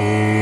Oh.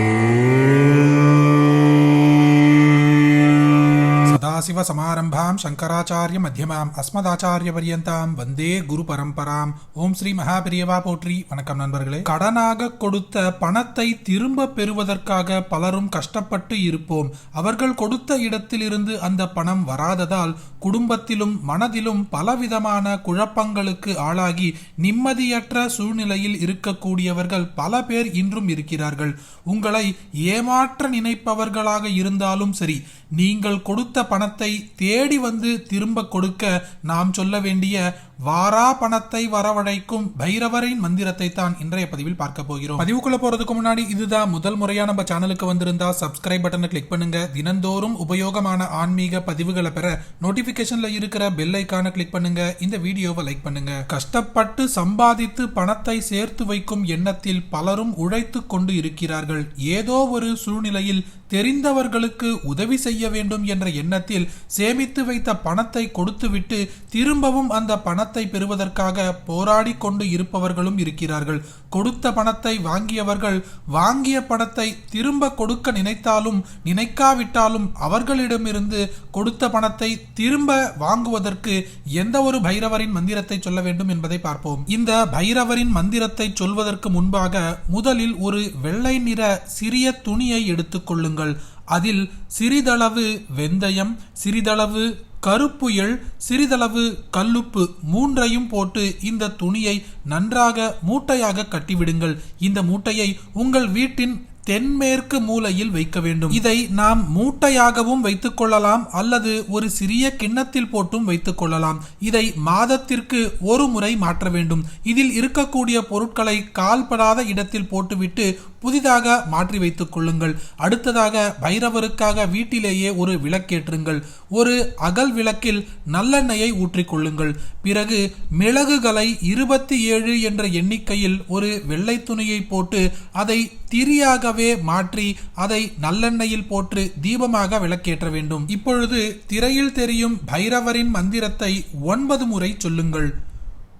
சதாசிவசமாரம்பாம் Shankaracharya மத்தியமாம் அஸ்மதாச்சாரியபரியந்தாம் வந்தே குரு பரம்பராம் ஓம் ஸ்ரீ மகாபிரியவா போற்றி வணக்கம் நண்பர்களே. கடனாக கொடுத்த பணத்தை திரும்ப பெறுவதற்காக பலரும் கஷ்டப்பட்டு இருப்போம். அவர்கள் கொடுத்த இடத்திலிருந்து அந்த பணம் வராததால் குடும்பத்திலும் மனதிலும் பலவிதமான குழப்பங்களுக்கு ஆளாகி நிம்மதியற்ற சூழ்நிலையில் இருக்கக்கூடியவர்கள் பல பேர் இன்றும் இருக்கிறார்கள். உங்களை ஏமாற்ற நினைப்பவர்களாக இருந்தாலும் சரி நீங்கள் கொடுத்த பணத்தை தேடி வந்து திரும்ப கொடுக்க நாம் சொல்ல வேண்டிய வாரா பணத்தை வரவழைக்கும் பைரவரின் மந்திரத்தை தான் இன்றைய பதிவில் பார்க்க போகிறோம். பதிவுக்குள்ள போறதுக்கு முன்னாடி இதுதான் முதல் முறையா நம்ம சேனலுக்கு வந்திருந்தா சப்ஸ்கிரைப் பட்டனை கிளிக் பண்ணுங்க. தினந்தோறும் உபயோகமான ஆன்மீக பதிவுகளை பெற நோட்டிபிகேஷன்ல இருக்கிற பெல் ஐக்கான கிளிக் பண்ணுங்க. இந்த வீடியோவை லைக் பண்ணுங்க. கஷ்டப்பட்டு சம்பாதித்து பணத்தை சேர்த்து வைக்கும் எண்ணத்தில் பலரும் உழைத்து கொண்டு இருக்கிறார்கள். ஏதோ ஒரு சூழ்நிலையில் தெரிந்தவர்களுக்கு உதவி செய்ய வேண்டும் என்ற எண்ணத்தில் சேமித்து வைத்த பணத்தை கொடுத்துவிட்டு திரும்பவும் அந்த பணத்தை பெறுவதற்காக போராடி கொண்டு இருப்பவர்களும் இருக்கிறார்கள். கொடுத்த பணத்தை வாங்கியவர்கள் வாங்கிய பணத்தை திரும்ப கொடுக்க நினைத்தாலும் நினைக்காவிட்டாலும் அவர்களிடமிருந்து கொடுத்த பணத்தை திரும்ப வாங்குவதற்கு எந்த ஒரு பைரவரின் மந்திரத்தை சொல்ல வேண்டும் என்பதை பார்ப்போம். இந்த பைரவரின் மந்திரத்தை சொல்வதற்கு முன்பாக முதலில் ஒரு வெள்ளை நிற சிறிய துணியை எடுத்துக்கொள்ளுங்கள் அதில் சிறிதளவு வெந்தயம் சிறிதளவு கருப்புயல் சிறிதளவு கல்லுப்பு மூன்றையும் போட்டு இந்த துணியை நன்றாக மூட்டையாக கட்டிவிடுங்கள். இந்த மூட்டையை உங்கள் வீட்டின் தென்மேற்கு மூலையில் வைக்க வேண்டும். இதை நாம் மூட்டையாகவும் வைத்துக் கொள்ளலாம் அல்லது ஒரு சிறிய கிண்ணத்தில் போட்டும் வைத்துக் கொள்ளலாம். இதை மாதத்திற்கு ஒரு முறை மாற்ற வேண்டும். இதில் இருக்கக்கூடிய பொருட்களை கால்படாத இடத்தில் போட்டுவிட்டு புதிதாக மாற்றி வைத்துக் கொள்ளுங்கள். அடுத்ததாக பைரவருக்காக வீட்டிலேயே ஒரு விளக்கேற்றுங்கள். ஒரு அகல் விளக்கில் நல்லெண்ணெயை ஊற்றிக்கொள்ளுங்கள் பிறகு மிளகுகளை இருபத்தி ஏழு என்ற எண்ணிக்கையில் ஒரு வெள்ளை துணியை போட்டு அதை திரியாக திரியாகவே மாற்றி அதை நல்லெண்ணெயில் போற்று தீபமாக விளக்கேற்ற வேண்டும். இப்பொழுது திரையில் தெரியும் பைரவரின் மந்திரத்தை ஒன்பது முறை சொல்லுங்கள்.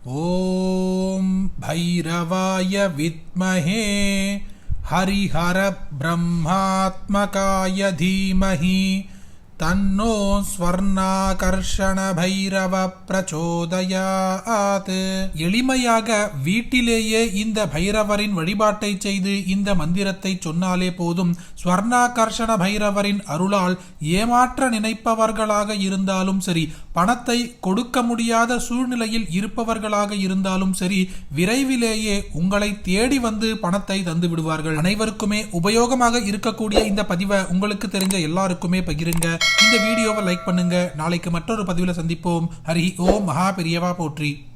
ஓம் பைரவாய வித்மஹே ஹரிஹர பிரம்மாத்மகாய தீமஹி தன்னோ ஸ்வர்ணாகர்ஷண பைரவ பிரச்சோதயாத் எளிமையாக வீட்டிலேயே இந்த பைரவரின் வழிபாட்டை செய்து இந்த மந்திரத்தை சொன்னாலே போதும் ஸ்வர்ணாகர்ஷண பைரவரின் அருளால் ஏமாற்ற நினைப்பவர்களாக இருந்தாலும் சரி பணத்தை கொடுக்க முடியாத சூழ்நிலையில் இருப்பவர்களாக இருந்தாலும் சரி விரைவிலேயே உங்களை தேடி வந்து பணத்தை தந்து விடுவார்கள். அனைவருக்குமே உபயோகமாக இருக்கக்கூடிய இந்த பதிவை உங்களுக்கு தெரிஞ்ச எல்லாருக்குமே பகிருங்க. இந்த வீடியோவை லைக் பண்ணுங்க. நாளைக்கு மற்றொரு பதிவில் சந்திப்போம். ஹரி ஓம் மகா பெரியவா போற்றி.